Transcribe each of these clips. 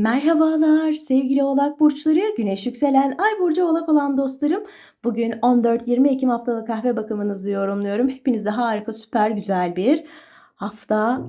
Merhabalar sevgili Oğlak burçları, Güneş yükselen Ay burcu Oğlak olan dostlarım. Bugün 14-20 Ekim haftalık kahve bakımınızı yorumluyorum. Hepinize harika, süper güzel bir hafta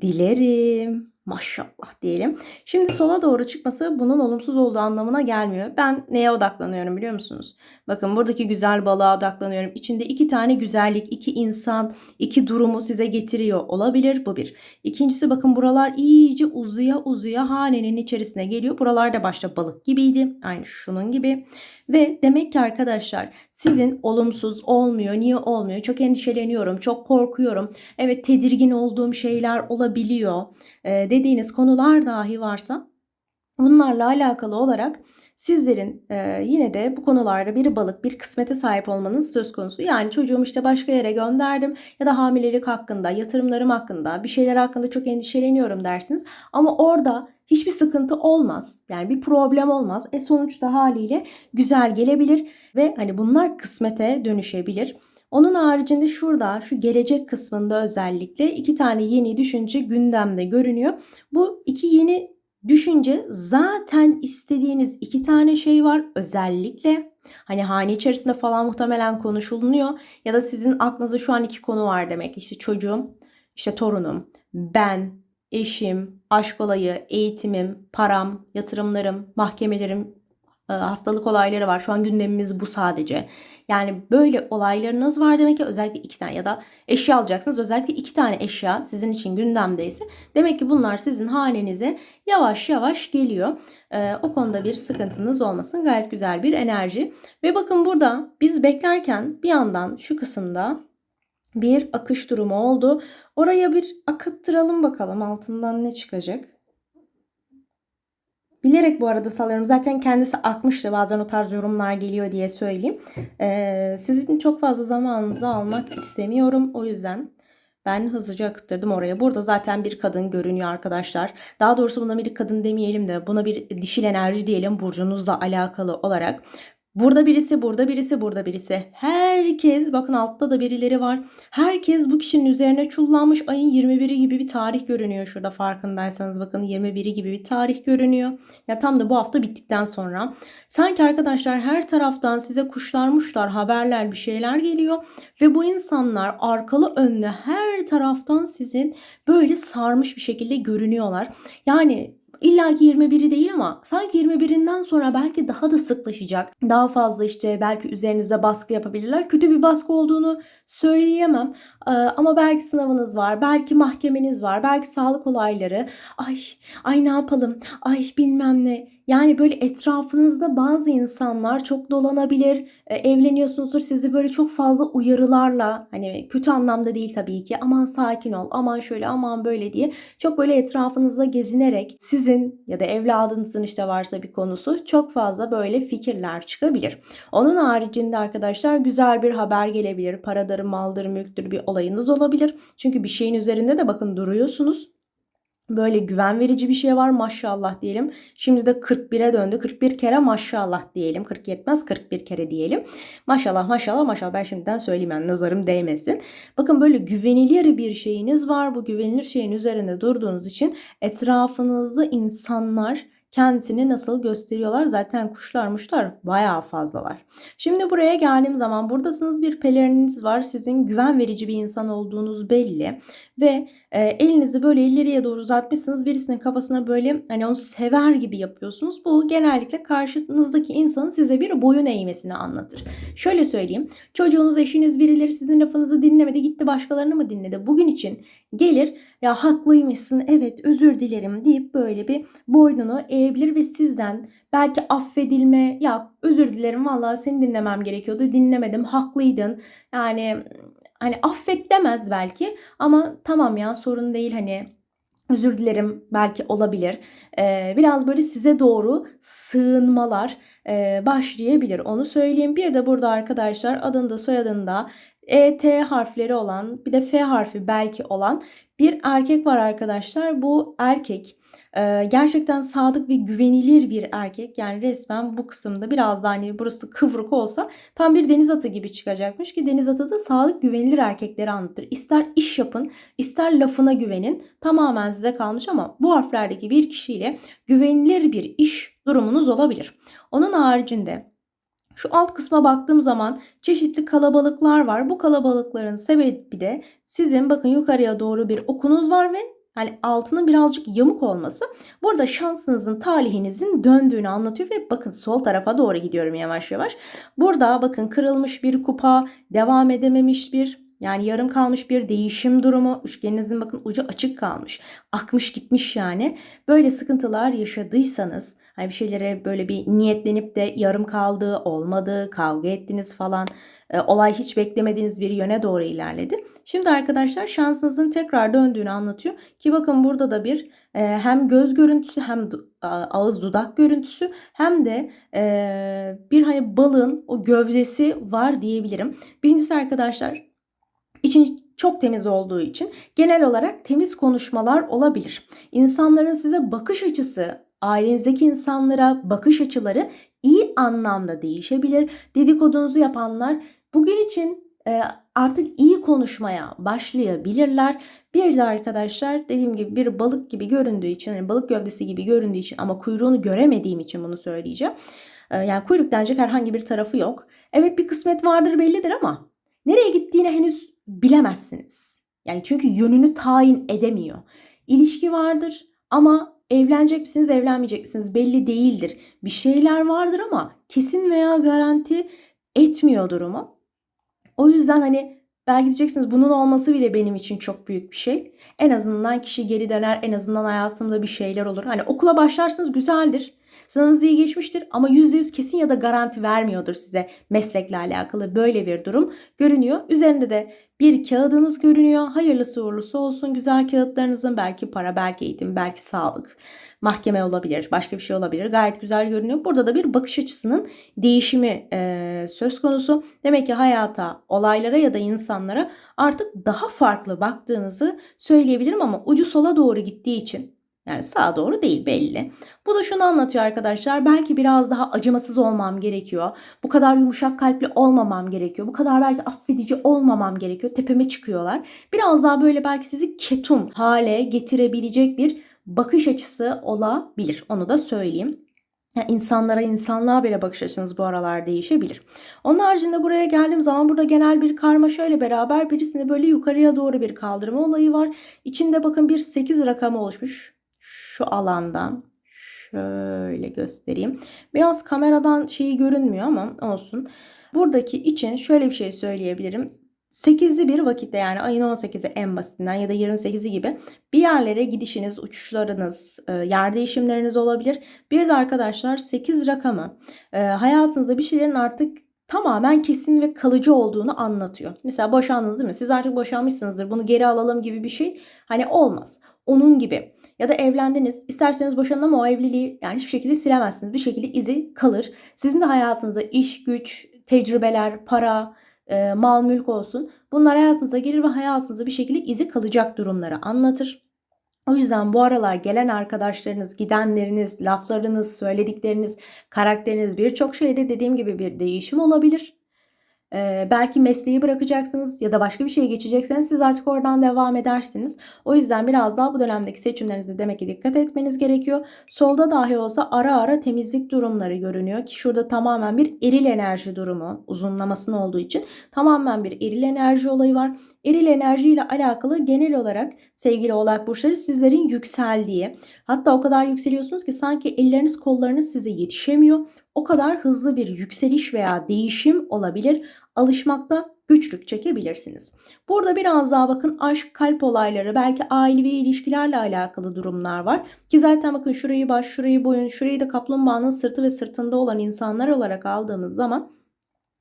dilerim. Maşallah diyelim. Şimdi sola doğru çıkması bunun olumsuz olduğu anlamına gelmiyor. Ben neye odaklanıyorum biliyor musunuz? Bakın buradaki güzel balığa odaklanıyorum. İçinde iki tane güzellik, iki insan, iki durumu size getiriyor olabilir. Bu bir. İkincisi bakın buralar iyice uzuya uzuya hanenin içerisine geliyor. Buralarda başta balık gibiydi. Aynı şunun gibi. Ve demek ki arkadaşlar sizin olumsuz olmuyor. Niye olmuyor? Çok endişeleniyorum. Çok korkuyorum. Evet tedirgin olduğum şeyler olabiliyor. Ee, dediğiniz konular dahi varsa bunlarla alakalı olarak sizlerin e, yine de bu konularda bir balık, bir kısmete sahip olmanız söz konusu. Yani çocuğumu işte başka yere gönderdim ya da hamilelik hakkında, yatırımlarım hakkında, bir şeyler hakkında çok endişeleniyorum dersiniz. Ama orada hiçbir sıkıntı olmaz. Yani bir problem olmaz. E sonuçta haliyle güzel gelebilir ve hani bunlar kısmete dönüşebilir. Onun haricinde şurada şu gelecek kısmında özellikle iki tane yeni düşünce gündemde görünüyor. Bu iki yeni düşünce zaten istediğiniz iki tane şey var özellikle. Hani hane içerisinde falan muhtemelen konuşulunuyor ya da sizin aklınızda şu an iki konu var demek. İşte çocuğum, işte torunum, ben, eşim, aşk olayı, eğitimim, param, yatırımlarım, mahkemelerim, hastalık olayları var. Şu an gündemimiz bu sadece. Yani böyle olaylarınız var demek ki özellikle iki tane ya da eşya alacaksınız. Özellikle iki tane eşya sizin için gündemdeyse demek ki bunlar sizin hanenize yavaş yavaş geliyor. Ee, o konuda bir sıkıntınız olmasın. Gayet güzel bir enerji. Ve bakın burada biz beklerken bir yandan şu kısımda bir akış durumu oldu. Oraya bir akıttıralım bakalım altından ne çıkacak. Bilerek bu arada salıyorum. Zaten kendisi akmıştı. Bazen o tarz yorumlar geliyor diye söyleyeyim. Ee, sizin çok fazla zamanınızı almak istemiyorum. O yüzden ben hızlıca akıttırdım oraya. Burada zaten bir kadın görünüyor arkadaşlar. Daha doğrusu buna bir kadın demeyelim de buna bir dişil enerji diyelim burcunuzla alakalı olarak. Burada birisi, burada birisi, burada birisi. Herkes, bakın altta da birileri var. Herkes bu kişinin üzerine çullanmış. Ayın 21'i gibi bir tarih görünüyor şurada farkındaysanız. Bakın 21'i gibi bir tarih görünüyor. Ya tam da bu hafta bittikten sonra. Sanki arkadaşlar her taraftan size kuşlarmışlar, haberler, bir şeyler geliyor. Ve bu insanlar arkalı önlü her taraftan sizin böyle sarmış bir şekilde görünüyorlar. Yani İlla ki 21'i değil ama sanki 21'inden sonra belki daha da sıklaşacak. Daha fazla işte belki üzerinize baskı yapabilirler. Kötü bir baskı olduğunu söyleyemem. Ee, ama belki sınavınız var, belki mahkemeniz var, belki sağlık olayları. Ay, ay ne yapalım? Ay bilmem ne. Yani böyle etrafınızda bazı insanlar çok dolanabilir. E, evleniyorsunuzdur sizi böyle çok fazla uyarılarla hani kötü anlamda değil tabii ki aman sakin ol aman şöyle aman böyle diye çok böyle etrafınızda gezinerek sizin ya da evladınızın işte varsa bir konusu çok fazla böyle fikirler çıkabilir. Onun haricinde arkadaşlar güzel bir haber gelebilir. Paradır, maldır, mülktür bir olayınız olabilir. Çünkü bir şeyin üzerinde de bakın duruyorsunuz Böyle güven verici bir şey var maşallah diyelim. Şimdi de 41'e döndü. 41 kere maşallah diyelim. 40 yetmez 41 kere diyelim. Maşallah maşallah maşallah ben şimdiden söyleyeyim yani nazarım değmesin. Bakın böyle güvenilir bir şeyiniz var. Bu güvenilir şeyin üzerinde durduğunuz için etrafınızda insanlar kendisini nasıl gösteriyorlar. Zaten kuşlar muşlar bayağı fazlalar. Şimdi buraya geldiğim zaman buradasınız bir pelerininiz var. Sizin güven verici bir insan olduğunuz belli. Ve e, elinizi böyle ileriye doğru uzatmışsınız. Birisinin kafasına böyle hani onu sever gibi yapıyorsunuz. Bu genellikle karşınızdaki insanın size bir boyun eğmesini anlatır. Şöyle söyleyeyim. Çocuğunuz, eşiniz birileri sizin lafınızı dinlemedi gitti başkalarını mı dinledi? Bugün için gelir ya haklıymışsın evet özür dilerim deyip böyle bir boynunu eğebilir ve sizden belki affedilme ya özür dilerim vallahi seni dinlemem gerekiyordu dinlemedim haklıydın yani hani affet demez belki ama tamam ya sorun değil hani özür dilerim belki olabilir. Ee, biraz böyle size doğru sığınmalar e, başlayabilir. Onu söyleyeyim. Bir de burada arkadaşlar adında soyadında E, T harfleri olan bir de F harfi belki olan bir erkek var arkadaşlar. Bu erkek Eee, gerçekten sadık ve güvenilir bir erkek. Yani resmen bu kısımda biraz daha hani burası kıvrık olsa tam bir deniz atı gibi çıkacakmış ki deniz atı da sadık güvenilir erkekleri anlatır. İster iş yapın, ister lafına güvenin. Tamamen size kalmış ama bu harflerdeki bir kişiyle güvenilir bir iş durumunuz olabilir. Onun haricinde şu alt kısma baktığım zaman çeşitli kalabalıklar var. Bu kalabalıkların sebebi de sizin bakın yukarıya doğru bir okunuz var ve hani altının birazcık yamuk olması burada şansınızın, talihinizin döndüğünü anlatıyor ve bakın sol tarafa doğru gidiyorum yavaş yavaş. Burada bakın kırılmış bir kupa, devam edememiş bir yani yarım kalmış bir değişim durumu. Üçgeninizin bakın ucu açık kalmış. Akmış gitmiş yani. Böyle sıkıntılar yaşadıysanız hani bir şeylere böyle bir niyetlenip de yarım kaldı, olmadı, kavga ettiniz falan. E, olay hiç beklemediğiniz bir yöne doğru ilerledi. Şimdi arkadaşlar şansınızın tekrar döndüğünü anlatıyor. Ki bakın burada da bir e, hem göz görüntüsü hem ağız dudak görüntüsü hem de e, bir hani balığın o gövdesi var diyebilirim. Birincisi arkadaşlar için çok temiz olduğu için genel olarak temiz konuşmalar olabilir. İnsanların size bakış açısı, ailenizdeki insanlara bakış açıları iyi anlamda değişebilir. Dedikodunuzu yapanlar bugün için e, artık iyi konuşmaya başlayabilirler. Bir de arkadaşlar dediğim gibi bir balık gibi göründüğü için, yani balık gövdesi gibi göründüğü için ama kuyruğunu göremediğim için bunu söyleyeceğim. E, yani kuyruk denecek herhangi bir tarafı yok. Evet bir kısmet vardır bellidir ama nereye gittiğine henüz bilemezsiniz. Yani çünkü yönünü tayin edemiyor. İlişki vardır ama evlenecek misiniz, evlenmeyecek misiniz belli değildir. Bir şeyler vardır ama kesin veya garanti etmiyor durumu. O yüzden hani belki diyeceksiniz bunun olması bile benim için çok büyük bir şey. En azından kişi geri döner, en azından hayatımda bir şeyler olur. Hani okula başlarsınız güzeldir. Sınavınız iyi geçmiştir ama %100 kesin ya da garanti vermiyordur size meslekle alakalı böyle bir durum görünüyor. Üzerinde de bir kağıdınız görünüyor. Hayırlısı uğurlusu olsun. Güzel kağıtlarınızın belki para, belki eğitim, belki sağlık, mahkeme olabilir, başka bir şey olabilir. Gayet güzel görünüyor. Burada da bir bakış açısının değişimi e, söz konusu. Demek ki hayata, olaylara ya da insanlara artık daha farklı baktığınızı söyleyebilirim ama ucu sola doğru gittiği için yani sağa doğru değil belli. Bu da şunu anlatıyor arkadaşlar. Belki biraz daha acımasız olmam gerekiyor. Bu kadar yumuşak kalpli olmamam gerekiyor. Bu kadar belki affedici olmamam gerekiyor. Tepeme çıkıyorlar. Biraz daha böyle belki sizi ketum hale getirebilecek bir bakış açısı olabilir. Onu da söyleyeyim. Yani insanlara, insanlığa bile bakış açınız bu aralar değişebilir. Onun haricinde buraya geldiğim zaman burada genel bir karma şöyle beraber birisinde böyle yukarıya doğru bir kaldırma olayı var. İçinde bakın bir 8 rakamı oluşmuş şu alandan şöyle göstereyim. Biraz kameradan şeyi görünmüyor ama olsun. Buradaki için şöyle bir şey söyleyebilirim. 8'li bir vakitte yani ayın 18'i en basitinden ya da 28'i gibi bir yerlere gidişiniz, uçuşlarınız, e, yer değişimleriniz olabilir. Bir de arkadaşlar 8 rakamı e, hayatınızda bir şeylerin artık tamamen kesin ve kalıcı olduğunu anlatıyor. Mesela boşandınız değil mi? Siz artık boşanmışsınızdır. Bunu geri alalım gibi bir şey hani olmaz. Onun gibi. Ya da evlendiniz. isterseniz boşanın ama o evliliği yani hiçbir şekilde silemezsiniz. Bir şekilde izi kalır. Sizin de hayatınızda iş, güç, tecrübeler, para, e, mal, mülk olsun. Bunlar hayatınıza gelir ve hayatınızda bir şekilde izi kalacak durumları anlatır. O yüzden bu aralar gelen arkadaşlarınız, gidenleriniz, laflarınız, söyledikleriniz, karakteriniz birçok şeyde dediğim gibi bir değişim olabilir. Ee, belki mesleği bırakacaksınız ya da başka bir şeye geçecekseniz siz artık oradan devam edersiniz. O yüzden biraz daha bu dönemdeki seçimlerinize demek ki dikkat etmeniz gerekiyor. Solda dahi olsa ara ara temizlik durumları görünüyor ki şurada tamamen bir eril enerji durumu uzunlamasının olduğu için tamamen bir eril enerji olayı var. Eril enerji ile alakalı genel olarak sevgili oğlak burçları sizlerin yükseldiği hatta o kadar yükseliyorsunuz ki sanki elleriniz kollarınız size yetişemiyor. O kadar hızlı bir yükseliş veya değişim olabilir alışmakta güçlük çekebilirsiniz. Burada biraz daha bakın aşk, kalp olayları, belki ailevi ilişkilerle alakalı durumlar var. Ki zaten bakın şurayı baş, şurayı boyun, şurayı da kaplumbağanın sırtı ve sırtında olan insanlar olarak aldığımız zaman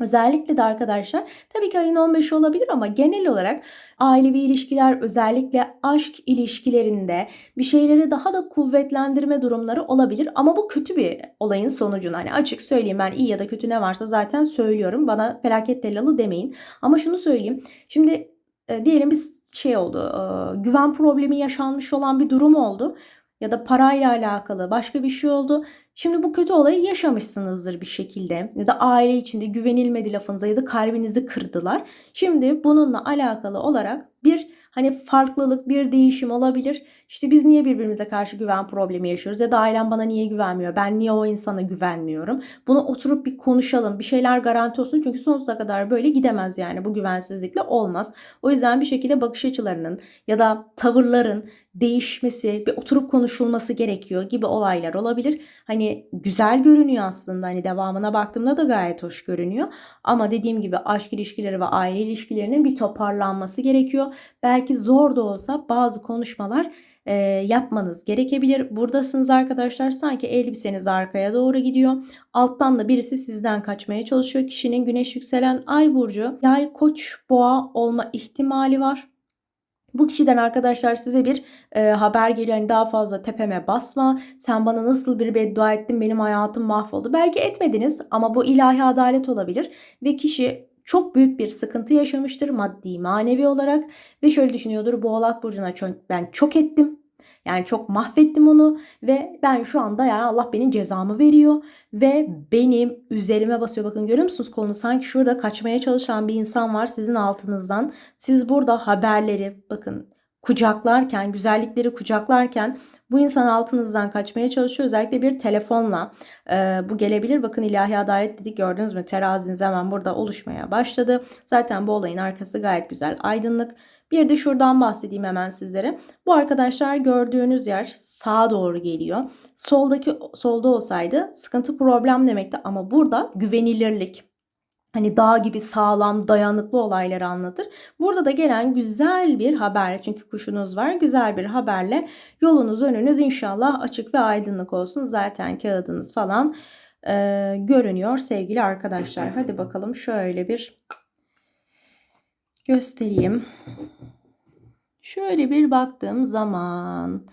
Özellikle de arkadaşlar tabii ki ayın 15'i olabilir ama genel olarak ailevi ilişkiler özellikle aşk ilişkilerinde bir şeyleri daha da kuvvetlendirme durumları olabilir. Ama bu kötü bir olayın sonucunda hani açık söyleyeyim ben iyi ya da kötü ne varsa zaten söylüyorum. Bana felaket tellalı demeyin. Ama şunu söyleyeyim. Şimdi e, diyelim bir şey oldu. E, güven problemi yaşanmış olan bir durum oldu. Ya da parayla alakalı başka bir şey oldu. Şimdi bu kötü olayı yaşamışsınızdır bir şekilde ya da aile içinde güvenilmedi lafınıza ya da kalbinizi kırdılar. Şimdi bununla alakalı olarak bir hani farklılık, bir değişim olabilir. İşte biz niye birbirimize karşı güven problemi yaşıyoruz ya da ailem bana niye güvenmiyor? Ben niye o insana güvenmiyorum? Bunu oturup bir konuşalım. Bir şeyler garanti olsun. Çünkü sonsuza kadar böyle gidemez yani. Bu güvensizlikle olmaz. O yüzden bir şekilde bakış açılarının ya da tavırların değişmesi, bir oturup konuşulması gerekiyor gibi olaylar olabilir. Hani güzel görünüyor aslında. Hani devamına baktığımda da gayet hoş görünüyor. Ama dediğim gibi aşk ilişkileri ve aile ilişkilerinin bir toparlanması gerekiyor. Belki zor da olsa bazı konuşmalar e, yapmanız gerekebilir. Buradasınız arkadaşlar sanki elbiseniz arkaya doğru gidiyor. Alttan da birisi sizden kaçmaya çalışıyor. Kişinin güneş yükselen ay burcu yay koç boğa olma ihtimali var. Bu kişiden arkadaşlar size bir e, haber geliyor. Hani daha fazla tepeme basma. Sen bana nasıl bir beddua ettin benim hayatım mahvoldu. Belki etmediniz ama bu ilahi adalet olabilir. Ve kişi çok büyük bir sıkıntı yaşamıştır maddi manevi olarak. Ve şöyle düşünüyordur bu oğlak burcuna ben çok ettim. Yani çok mahvettim onu ve ben şu anda yani Allah benim cezamı veriyor ve benim üzerime basıyor. Bakın görüyor musunuz kolunu? Sanki şurada kaçmaya çalışan bir insan var sizin altınızdan. Siz burada haberleri bakın kucaklarken, güzellikleri kucaklarken bu insan altınızdan kaçmaya çalışıyor. Özellikle bir telefonla e, bu gelebilir. Bakın ilahi adalet dedik gördünüz mü? Teraziniz hemen burada oluşmaya başladı. Zaten bu olayın arkası gayet güzel, aydınlık. Bir de şuradan bahsedeyim hemen sizlere. Bu arkadaşlar gördüğünüz yer sağa doğru geliyor. Soldaki solda olsaydı sıkıntı problem demekti ama burada güvenilirlik, hani dağ gibi sağlam, dayanıklı olayları anlatır. Burada da gelen güzel bir haber çünkü kuşunuz var. Güzel bir haberle yolunuz önünüz inşallah açık ve aydınlık olsun. Zaten kağıdınız falan e, görünüyor sevgili arkadaşlar. Hadi bakalım şöyle bir göstereyim. Şöyle bir baktığım zaman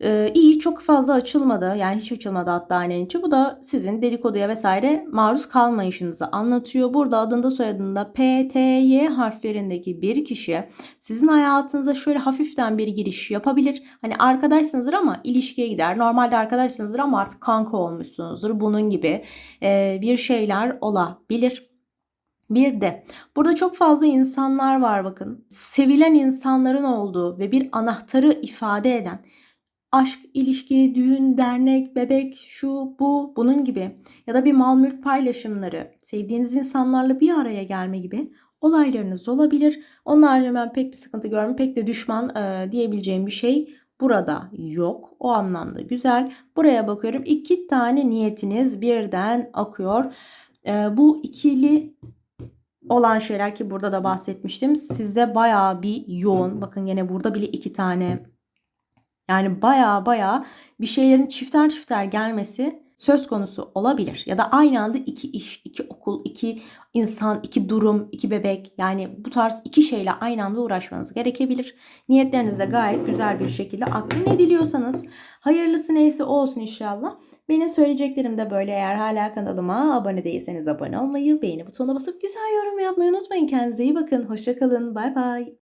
ee, iyi çok fazla açılmadı. Yani hiç açılmadı hatta aynen içi. Bu da sizin dedikoduya vesaire maruz kalmayışınızı anlatıyor. Burada adında soyadında P, T, Y harflerindeki bir kişi sizin hayatınıza şöyle hafiften bir giriş yapabilir. Hani arkadaşsınızdır ama ilişkiye gider. Normalde arkadaşsınızdır ama artık kanka olmuşsunuzdur. Bunun gibi e, bir şeyler olabilir. Bir de burada çok fazla insanlar var bakın. Sevilen insanların olduğu ve bir anahtarı ifade eden aşk, ilişki, düğün, dernek, bebek, şu, bu, bunun gibi ya da bir mal mülk paylaşımları, sevdiğiniz insanlarla bir araya gelme gibi olaylarınız olabilir. Onlarla ben pek bir sıkıntı görmüyorum. Pek de düşman e, diyebileceğim bir şey burada yok. O anlamda güzel. Buraya bakıyorum. iki tane niyetiniz birden akıyor. E, bu ikili olan şeyler ki burada da bahsetmiştim. Sizde bayağı bir yoğun. Bakın yine burada bile iki tane yani baya baya bir şeylerin çifter çifter gelmesi söz konusu olabilir. Ya da aynı anda iki iş, iki okul, iki insan, iki durum, iki bebek yani bu tarz iki şeyle aynı anda uğraşmanız gerekebilir. Niyetleriniz de gayet güzel bir şekilde aklı ne diliyorsanız hayırlısı neyse olsun inşallah. Benim söyleyeceklerim de böyle. Eğer hala kanalıma abone değilseniz abone olmayı, beğeni butonuna basıp güzel yorum yapmayı unutmayın. Kendinize iyi bakın. Hoşçakalın. Bay bay.